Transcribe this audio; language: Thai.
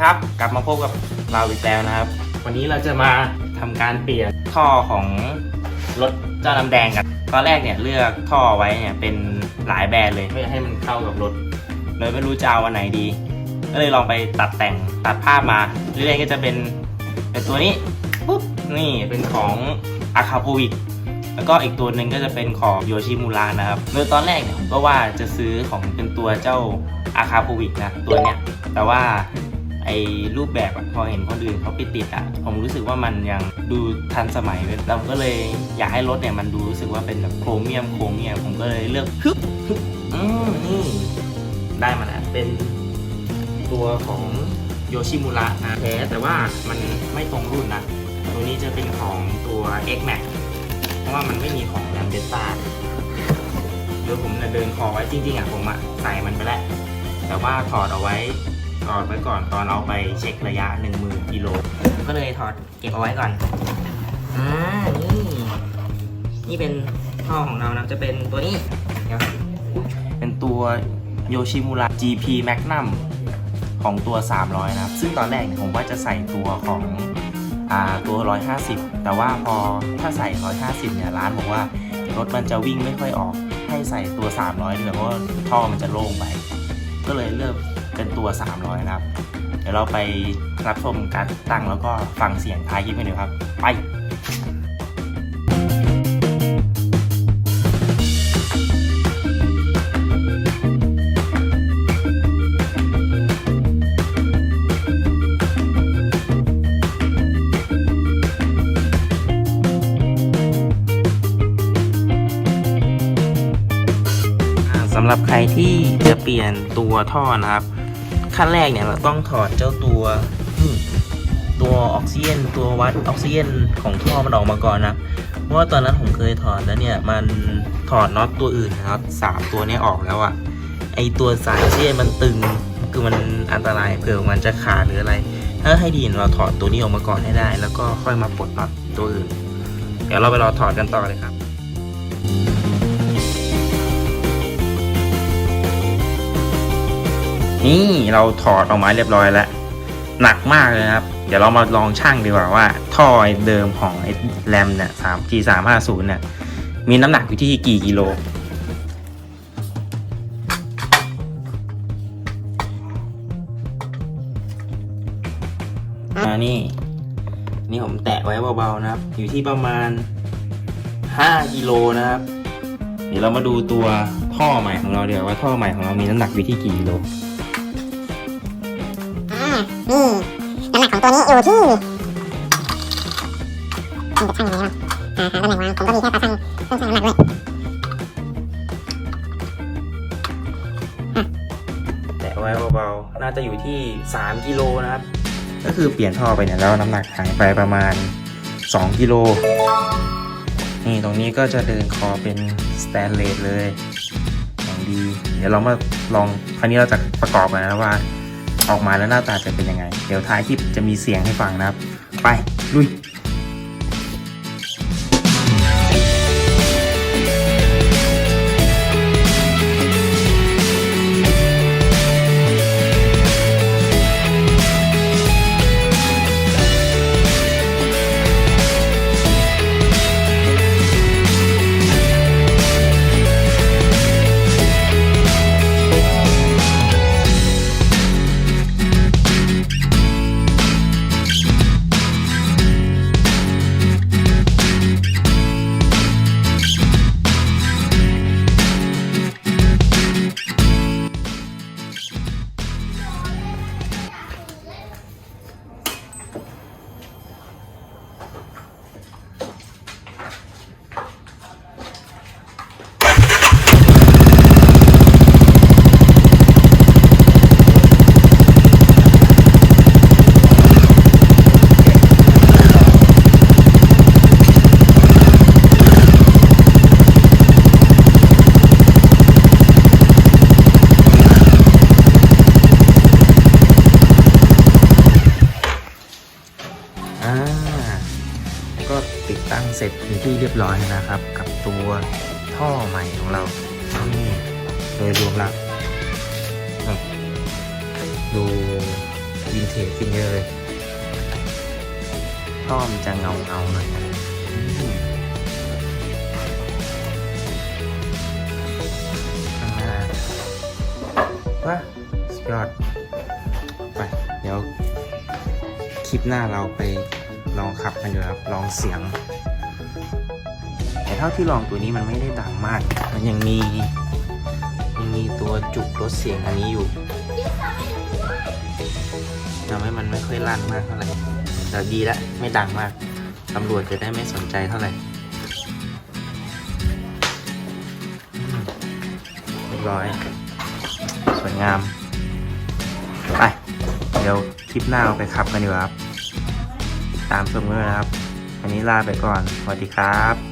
ครับ กลับมาพบกับเราอีกแล้วนะครับ วันนี้เราจะมาทำการเปลี่ยนท่อของรถเจ้าน้ำแดงกัน ตอนแรกเนี่ยเลือกท่อไว้เนี่ยเป็นหลายแบรนด์เลยเพื่อให้มันเข้ากับรถเลยไม่รู้จะเอาอันไหนดี ก็เลยลองไปตัดแต่งตัดภาพมาเรื่อยๆก็จะเป็นเป็นตัวนี้ปุ๊บนี่เป็นของอาคาโ o วิกแล้วก็อีกตัวหนึ่งก็จะเป็นของโยชิมูระนะครับโดยตอนแรกเนี่ยผมก็ว่าจะซื้อของเป็นตัวเจ้าอาคาโ o วิกนะตัวเนี้ย แต่ว่า ไอ้รูปแบบอะพอเห็นคนอื่นเขาไปติดอะผมรู้สึกว่ามันยังดูทันสมัยเราก็เลยอยากให้รถเนี่ยมันดูรู้สึกว่าเป็นแบบโครเมียมโครเมียมผมก็เลยเลือกฮึบฮึบอืมนี่ได้มาแล้วเป็นตัวของโยชิมุระนะแท้แต่ว่ามันไม่ตรงรุ่นนะ ตัวนี้จะเป็นของตัว X Max เพราะว่ามันไม่มีของแรมเบต้าเดี๋ยวผมจะเดินคอไว้จริงๆอะผมอะใส่มันไปแล้วแต่ว่าถอดเอาไว้ ถอดไว้ก่อนตอนเอาไปเช็คระยะ 10,000กิโลก็เลยถอดเก็บเอาไว้ก่อนอ่านี่นี่เป็นท่อของเรานะจะเป็นตัวนี้เดี๋ยวเป็นตัวโยชิมุระ GP Magnum ของตัว 300 นะครับ ซึ่งตอนแรกผมว่าจะใส่ตัวของอตัว 150 แต่ว่าพอถ้าใส่ 150 เนี่ยร้านบอกว่ารถมันจะวิ่งไม่ค่อยออกให้ใส่ตัว 300ดีกว่าเพราะว่าท่อมันจะโล่งไป ก็เลยเลือก เป็นตัว 300 นะครับ เดี๋ยวเราไปรับชมการติดตั้งแล้วก็ฟังเสียงท้ายคลิปกันเลยครับ ไปอ่าสำหรับใครที่จะเปลี่ยนตัวท่อนะครับ ขั้นแรกเนี่ยเราต้องถอดเจ้าตัวนี่ตัวออกซิเจนตัววัดออกซิเจนของท่อมันออกมาก่อนนะเพราะว่าตอนนั้นผมเคยถอดแล้วเนี่ยมันถอดน็อตตัวอื่นนะครับสามตัวนี้ออกแล้วอะไอตัวสายออกซิเจนมันตึงคือมันอันตรายเผื่อมันจะขาดหรืออะไร ถ้าให้ดีเราถอดตัวนี้ออกมาก่อนให้ได้ แล้วก็ค่อยมาปลดน็อตตัวอื่น เดี๋ยวเราไปรอถอดกันต่อเลยครับ นี่เราถอดออกมาเรียบร้อยแล้ว หนักมากเลยครับ เดี๋ยวเรามาลองช่างดีกว่าว่า ท่อเดิมของไอ้แรมเนี่ยสาม G สามห้าศูนย์เนี่ยมีน้ำหนักอยู่ที่กี่กิโลอ่านี่ นี่ผมแตะไว้เบาๆนะครับ อยู่ที่ประมาณ 5กิโลนะครับ เดี๋ยวเรามาดูตัวท่อใหม่ของเราเดี๋ยวาว่าท่อใหม่ของเรามีน้ำหนักอยู่ที่กี่กิโล นี่น้ำหนักของตัวนี้อยู่ที่มันจะชั่งยังไงวะอ่าหาตำแหน่งวางผมก็มีแค่ตาชั่งเครื่องชั่งน้ำหนักด้วยแตะไว้เบาๆ น่าจะอยู่ที่ 3กิโลนะครับ ก็คือเปลี่ยนท่อไปเนี่ยแล้วน้ำหนักหายไปประมาณ 2กิโล นี่ตรงนี้ก็จะเดินคอเป็นสแตนเลสเลยอย่างดี เดี๋ยวเรามาลองคราวนี้เราจะประกอบกันนะว่า ออกมาแล้วหน้าตาจะเป็นยังไง เดี๋ยวท้ายคลิปจะมีเสียงให้ฟังนะครับ ไปลุย ก็ติดตั้งเสร็จเป็นที่เรียบร้อยนะครับ กับตัวท่อใหม่ของเรานี่โดยรวมแล้วดูวินเทจขึ้นเยอะเลยท่อมันจะเงาเงาหน่อยนะว้าสุดยอด ไป เดี๋ยว คลิปหน้าเราไป ลองขับกันดูครับลองเสียง แต่เท่าที่ลองตัวนี้มันไม่ได้ดังมาก มันยังมียังมีตัวจุกลดเสียงอันนี้อยู่ทำให้มันไม่ค่อยลั่นมากเท่าไหร่แต่ดีล้วไม่ดังมากตำรวจจะได้ไม่สนใจเท่าไหร่เรียบร้อย สวยงาม ไป เดี๋ยวคลิปหน้าเราไปขับกันดีกว่าครับ ตามชมกันเลยนะครับ อันนี้ลาไปก่อน สวัสดีครับ